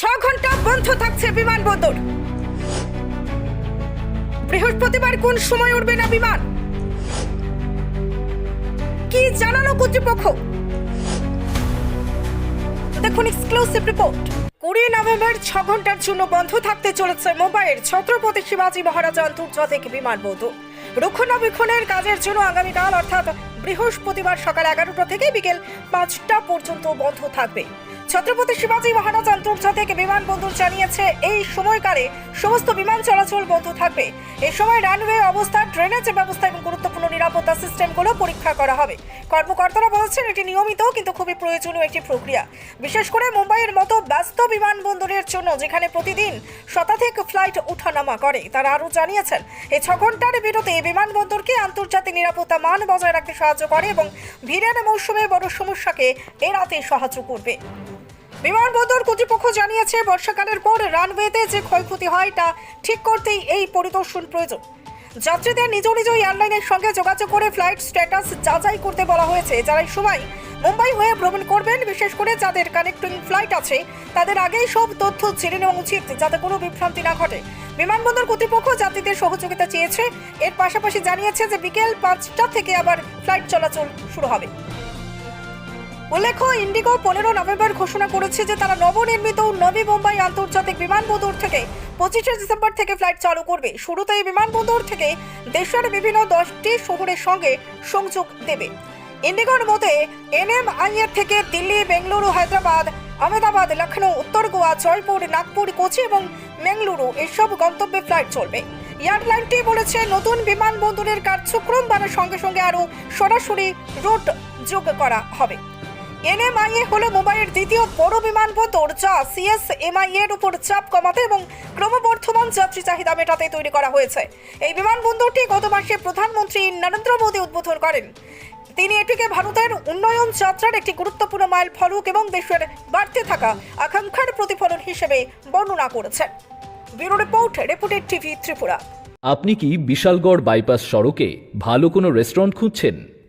ছ ঘণ্টা বন্ধ থাকছে বিমানবন্দর বৃহস্পতিবার কোন সময় উঠবে না বিমান? কি জানালো কর্তৃপক্ষ? দেখুন এক্সক্লুসিভ রিপোর্ট কুড়ি নভেম্বর ছ ঘণ্টার জন্য বন্ধ থাকতে চলেছে মুম্বাইয়ের ছত্রপতি শিবাজী মহারাজ আন্তর্জাতিক বিমানবন্দর রক্ষণাবেক্ষণের কাজের জন্য আগামীকাল অর্থাৎ বৃহস্পতিবার সকাল এগারোটা থেকে বিকেল পাঁচটা পর্যন্ত বন্ধ থাকবে। ছত্রপতি শিবাজী মহারাজ আন্তর্জাতিক বিমানবন্দর জানিয়েছে, এই সময়কালে সমস্ত বিমান চলাচল বন্ধ থাকবে। এই সময় রানওয়ে অবস্থা ড্রেনেজ ব্যবস্থা এবং গুরুত্বপূর্ণ নিরাপত্তা সিস্টেমগুলো পরীক্ষা করা হবে। কর্মকর্তারা বলছেন, এটি নিয়মিত কিন্তু খুবই প্রয়োজনীয় একটি প্রক্রিয়া। বিশেষ করে মুম্বাইয়ের মতো ব্যস্ত বিমানবন্দরের জন্য, যেখানে প্রতিদিন শতাধিক ফ্লাইট ওঠানামা করে, তারা আরও জানিয়েছেন এই ছ ঘণ্টার বিরতি বিমানবন্দরকে আন্তর্জাতিক নিরাপত্তা মান বজায় রাখতে সাহায্য করে এবং ভিড়ের মৌসুমে বড় সমস্যাকে এড়াতে সাহায্য করবে। বিমানবন্দর কর্তৃপক্ষ জানিয়েছে, বর্ষাকালের পর রানওয়েতে যে ক্ষয়ক্ষতি হয় তা ঠিক করতেই এই পরিদর্শন প্রয়োজন। যাত্রীদের নিজ নিজ এয়ারলাইনের সঙ্গে যোগাযোগ করে ফ্লাইট স্ট্যাটাস যাচাই করতে বলা হয়েছে। যারা সময় মুম্বাই হয়ে ভ্রমণ করবেন, বিশেষ করে যাদের কানেক্টিং ফ্লাইট আছে, তাদের আগেই সব তথ্য জেনে নেওয়া উচিত যাতে কোনো বিভ্রান্তি না ঘটে। বিমানবন্দর কর্তৃপক্ষ যাত্রীদের সহযোগিতা চেয়েছে। এর পাশাপাশি জানিয়েছে যে বিকেল পাঁচটা থেকে আবার ফ্লাইট চলাচল শুরু হবে। উল্লেখ্য, ইন্ডিগো পনেরো নভেম্বর ঘোষণা করেছে যে তারা নবনির্মিত নবী মুম্বাই আন্তর্জাতিক বিমানবন্দর থেকে পঁচিশে ডিসেম্বর থেকে ফ্লাইট চালু করবে। শুরুতে এই বিমানবন্দর থেকে দেশের বিভিন্ন দশটি শহরের সঙ্গে সংযোগ দেবে। ইন্ডিগোর মতে এনএমআই এর থেকে দিল্লি, বেঙ্গালুরু, হায়দ্রাবাদ, আহমেদাবাদ লখনৌ উত্তর গোয়া, জয়পুর, নাগপুর, কোচি এবং বেঙ্গালুরু এসব গন্তব্যে ফ্লাইট চলবে। এয়ারলাইনটি বলেছে, নতুন বিমানবন্দরের কার্যক্রম বাড়ার সঙ্গে সঙ্গে আরও সরাসরি রুট যোগ করা হবে। এনএমআইএ হলো মুম্বাইয়ের দ্বিতীয় বড় বিমানবন্দর, যা সিএসএমআই এর উপর চাপ কমাতে এবং ক্রমবর্ধমান যাত্রী চাহিদা মেটাতে তৈরি করা হয়েছে। এই বিমানবন্দরটি গত মাসে প্রধানমন্ত্রী নরেন্দ্র মোদী উদ্বোধন করেন। তিনি এটিকে ভারতের উন্নয়ন যাত্রার একটি গুরুত্বপূর্ণ মাইল ফলক এবং দেশের বাড়তে থাকা আকাঙ্ক্ষার প্রতিফলন হিসেবে বর্ণনা করেছেন। Bureau report reputed TV Tripura. আপনি কি বিশালগড় বাইপাস সড়কে ভালো কোনো রেস্টুরেন্ট খুঁজছেন?